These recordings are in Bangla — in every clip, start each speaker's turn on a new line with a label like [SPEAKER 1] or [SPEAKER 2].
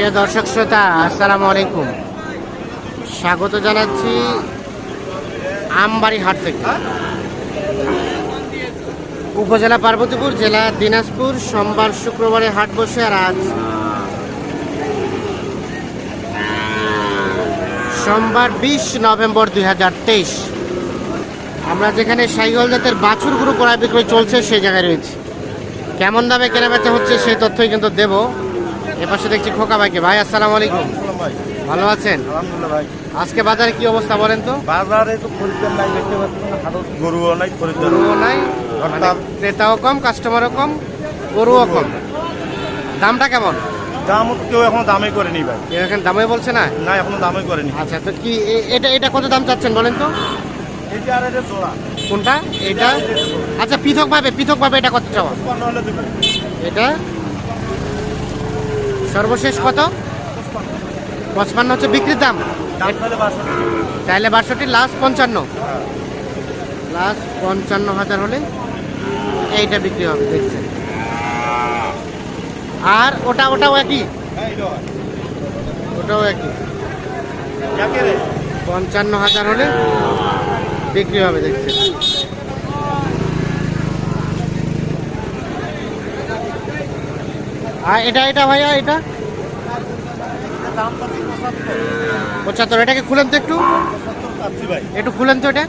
[SPEAKER 1] প্রিয় দর্শক শ্রোতা, আসসালামু আলাইকুম। স্বাগত জানাচ্ছি আমবাড়ি হাট থেকে। উপজেলা পার্বতীপুর জেলা দিনাজপুর, সোমবার শুক্রবারে হাট বসে আর আজ সোমবার বিশ নভেম্বর দুই হাজার তেইশ। আমরা যেখানে সাইগল জাতের বাছুর বাছুরগুলো ক্রয় বিক্রয় চলছে, সেই জায়গায় রয়েছে। কেমন দামে কেনাবেচা হচ্ছে, সেই তথ্যই কিন্তু দেবো। এপাশে দেখছি খোকা ভাইকে। ভাই আসসালামু আলাইকুম।
[SPEAKER 2] ভাই
[SPEAKER 1] ভালো আছেন?
[SPEAKER 2] আলহামদুলিল্লাহ ভাই।
[SPEAKER 1] আজকে বাজারে কি অবস্থা বলেন তো?
[SPEAKER 2] বাজারে তো খরিদ্দার নাই দেখতে পাচ্ছি না গরুও নাই খরিদ্দার
[SPEAKER 1] গরুও নাই মানে ক্রেতাও কম কাস্টমারও কম গরুও কম। দামটা কেমন?
[SPEAKER 2] দাম কেউ এখনও দামই করেনি ভাই।
[SPEAKER 1] এখন দামে বলছে না?
[SPEAKER 2] না এখনও দামই করেনি।
[SPEAKER 1] আচ্ছা তো কি এটা এটা কত দাম চাচ্ছেন বলেন তো?
[SPEAKER 2] যে আর এটা জোড়া।
[SPEAKER 1] কোনটা? এটা? আচ্ছা পৃথক ভাবে পৃথক ভাবে এটা কত চাওয়া? এটা? সর্বশেষ কত? পঁচপান্ন হচ্ছে বিক্রির দাম। চাইলে বাষট্টি। লাস্ট পঞ্চান্ন। লাস্ট পঞ্চান্ন হাজার হলে এইটা বিক্রি হবে দেখছেন। আর ওটা ওটাও একই? ওটাও একই। পঞ্চান্ন হাজার হলে বিক্রি হবে দেখছেন। আর এটা এটা ভাইয়া এটা?
[SPEAKER 2] পঁচাত্তর
[SPEAKER 1] এটাকে খুলেন তো একটু?
[SPEAKER 2] ভাই
[SPEAKER 1] একটু খুলেন তো এটা।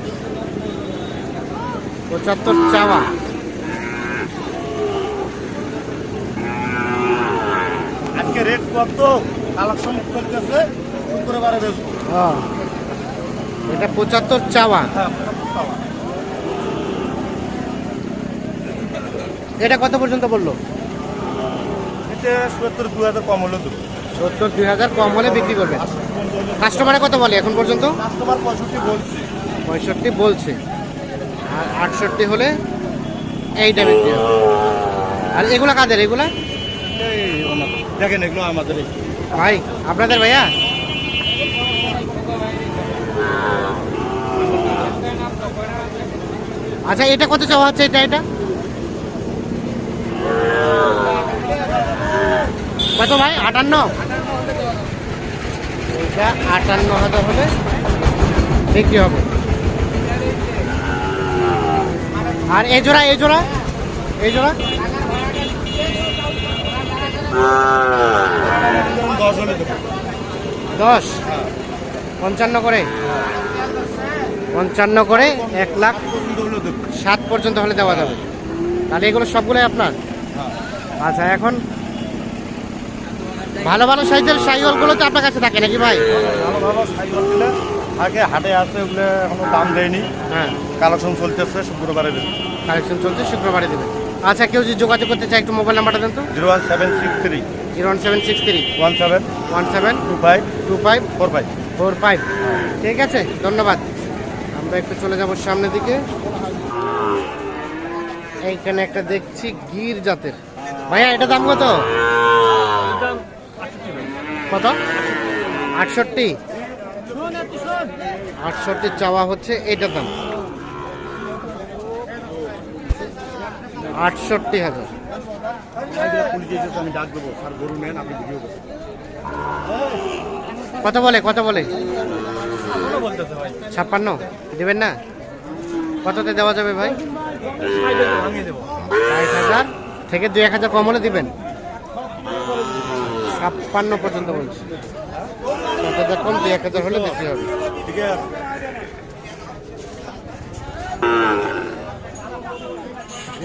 [SPEAKER 1] পঁচাত্তর চাওয়া।
[SPEAKER 2] আজকে রেট কত? কালেকশন চলতেছে শুক্রবারে বেচবো।
[SPEAKER 1] এটা পঁচাত্তর চাওয়া।
[SPEAKER 2] হ্যাঁ
[SPEAKER 1] এটা কত পর্যন্ত বলল?
[SPEAKER 2] এতে সত্তর দু হাজার কম হলো দেবো।
[SPEAKER 1] সত্তর দুই হাজার কম হলে বিক্রি করবে। কাস্টমারে কত বলে এখন পর্যন্ত?
[SPEAKER 2] কাস্টমার পঁয়ষট্টি বলছি।
[SPEAKER 1] পঁয়ষট্টি বলছে। আর আটষট্টি হলে এইটা বিক্রি হবে। আর এগুলা কাদের এগুলা?
[SPEAKER 2] এই। দেখেন এগুলো আমাদের এই।
[SPEAKER 1] ভাই আপনাদের ভাইয়া? আচ্ছা এটা কত চাওয়া হচ্ছে? এটা এটা? কত ভাই? আটান্ন? এটা আটান্ন হাজার হলে বিক্রি হবে। আর এ জোড়া এ জোড়া? এই জোড়া?
[SPEAKER 2] দশ।
[SPEAKER 1] পঞ্চান্ন করে। পঞ্চান্ন করে এক লাখ সাত পর্যন্ত হলে দেওয়া যাবে। তাহলে এগুলো সবগুলোই আপনার? আচ্ছা এখন ভালো ভালো সাইজের সাইওয়ালগুলো তো আপনার কাছে থাকে নাকি ভাই?
[SPEAKER 2] ভালো ভালো সাইকেল দিলে আগে হাটে আছে ওগুলো এখনও দাম দেয়নি।
[SPEAKER 1] হ্যাঁ।
[SPEAKER 2] কালেকশন চলতেছে শুক্রবারে দেবে।
[SPEAKER 1] কালেকশন চলছে শুক্রবারে দেবে। আচ্ছা কেউ যদি যোগাযোগ করতে চায় একটু মোবাইল নাম্বারটা দেন তো।
[SPEAKER 2] Zero one seven six three.
[SPEAKER 1] Zero one seven six three.
[SPEAKER 2] One seven.
[SPEAKER 1] One seven.
[SPEAKER 2] Two five.
[SPEAKER 1] Two five.
[SPEAKER 2] Four five.
[SPEAKER 1] Four five. ঠিক আছে ধন্যবাদ। আমরা একটু চলে যাব সামনের দিকে। এইখানে একটা দেখছি গির জাতের। ভাইয়া এটা দাম কত? কত? আটষট্টি। আটষট্টি চাওয়া হচ্ছে এইটার দাম। আটষট্টি হাজার। কত বলে কত বলে? ছাপ্পান্ন। দেবেন না? কততে দেওয়া যাবে ভাই? হাজার। থেকে দুই এক হাজার কম হলে দিবেন। ছাপ্পান্ন পর্যন্ত বলছি। ষাট হাজার কম দুই এক হাজার হলে বিক্রি হবে।
[SPEAKER 2] ঠিক আছে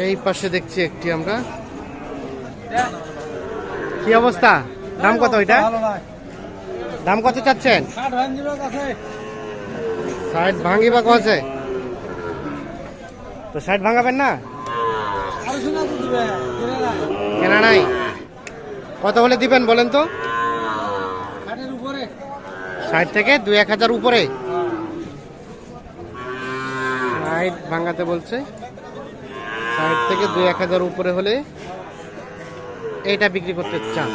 [SPEAKER 1] এই পাশে দেখছি একটি আমরা। কি অবস্থা? দাম কত ওইটা দাম কত চাচ্ছেন? সাইড ভাঙি বা কছে তো সাইড ভাঙাবেন না? কেনা নাই? কত হলে দিবেন বলেন তো? ষাট থেকে দু এক হাজার উপরে। ষাট ভাঙাতে বলছে। ষাট থেকে দুই এক হাজার উপরে হলে এটা বিক্রি করতে চান।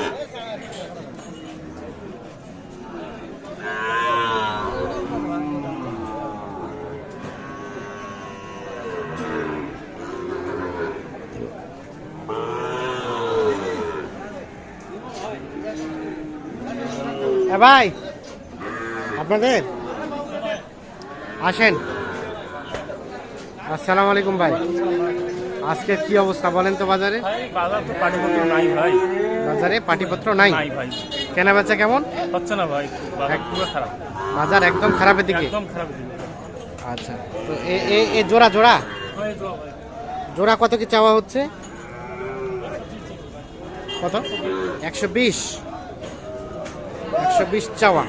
[SPEAKER 1] এ ভাই আপনাদের? আসেন। আসসালামু আলাইকুম ভাই। আজকে কি অবস্থা বলেন তো বাজারে?
[SPEAKER 3] বাজার পাটিপত্র নাই
[SPEAKER 1] বাজারে পাটিপত্র নাই?
[SPEAKER 3] নাই
[SPEAKER 1] কেনা বেচা কেমন?
[SPEAKER 3] হচ্ছে না ভাই বাজার পুরো খারাপ।
[SPEAKER 1] বাজার একদম খারাপের দিকে? আচ্ছা তো এ জোড়া জোড়া
[SPEAKER 3] ভাই।
[SPEAKER 1] জোড়া কত কি চাওয়া হচ্ছে? কত? একশো বিশ। একশো বিশ চাওয়া।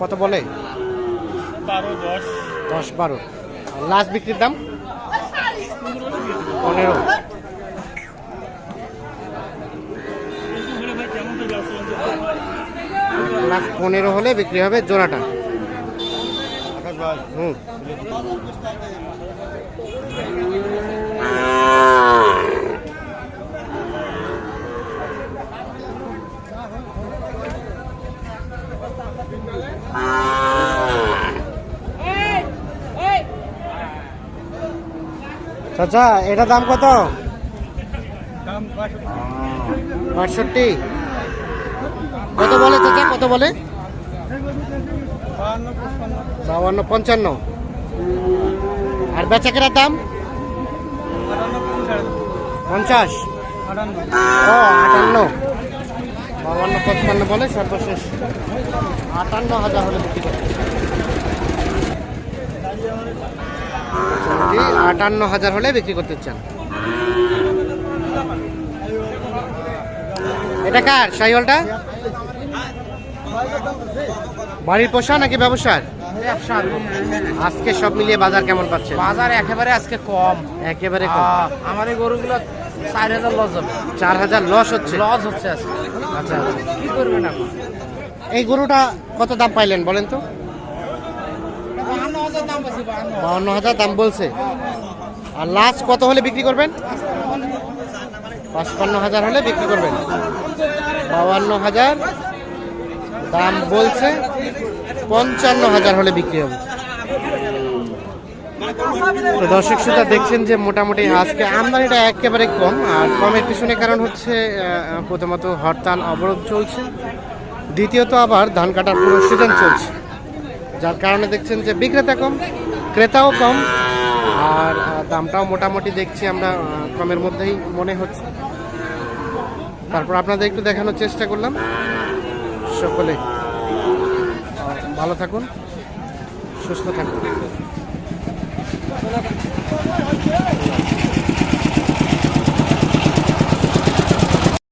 [SPEAKER 1] কত বলে?
[SPEAKER 3] দশ।
[SPEAKER 1] বারো। লাস্ট বিক্রির দাম? পনেরো। লাখ পনেরো হলে বিক্রি হবে জোড়াটা। হুম। চাচা এটা দাম কত? বাষট্টি। কত বলে চাচা কত বলে? বাউান্ন পঞ্চান্ন। আর বেচাকেরার দাম? পঞ্চাশ। ও আটান্ন। বাউান্ন পঞ্চান্ন বলে সর্বশেষ। আটান্ন হাজার হলে বিক্রি করে জি, আটান্ন হাজার হলে বিক্রি করতে চান। এটা কার? সাইওয়ালটা বাড়ির পোষা নাকি ব্যবসার? আজকে সব মিলিয়ে বাজার কেমন পাচ্ছেন
[SPEAKER 4] বাজার একেবারে আজকে কম।
[SPEAKER 1] একেবারে কম।
[SPEAKER 4] এই গরুগুলো চার হাজার লস হবে।
[SPEAKER 1] চার হাজার লস হচ্ছে?
[SPEAKER 4] লস হচ্ছে আজকে।
[SPEAKER 1] আচ্ছা আচ্ছা।
[SPEAKER 4] কি করবেন এখন
[SPEAKER 1] এই গরুটা কত দাম পাইলেন বলেন তো
[SPEAKER 4] বাহান্ন হাজার দাম আছে বাহান্ন
[SPEAKER 1] বাউন্ন হাজার। দাম বলছে। আর লাস্ট কত হলে বিক্রি করবেন? পাঁচপান্ন হাজার হলে বিক্রি করবেন। বাউান্ন হাজার দাম বলছে, পঞ্চান্ন হাজার হলে বিক্রি হবে। তো দর্শক শ্রোতা, দেখছেন যে মোটামুটি আজকে আমদানিটা একেবারে কম, আর কমের পিছনে কারণ হচ্ছে প্রথমত হরতাল অবরোধ চলছে। দ্বিতীয়ত আবার ধান কাটার পুরো সিজন চলছে। যার কারণে দেখছেন যে বিক্রেতা কম, ক্রেতাও কম, আর দামটাও মোটামুটি দেখছি আমরা কমের মধ্যেই মনে হচ্ছে। তারপর আপনাদের একটু দেখানোর চেষ্টা করলাম। সকলে ভালো থাকুন, সুস্থ থাকুন।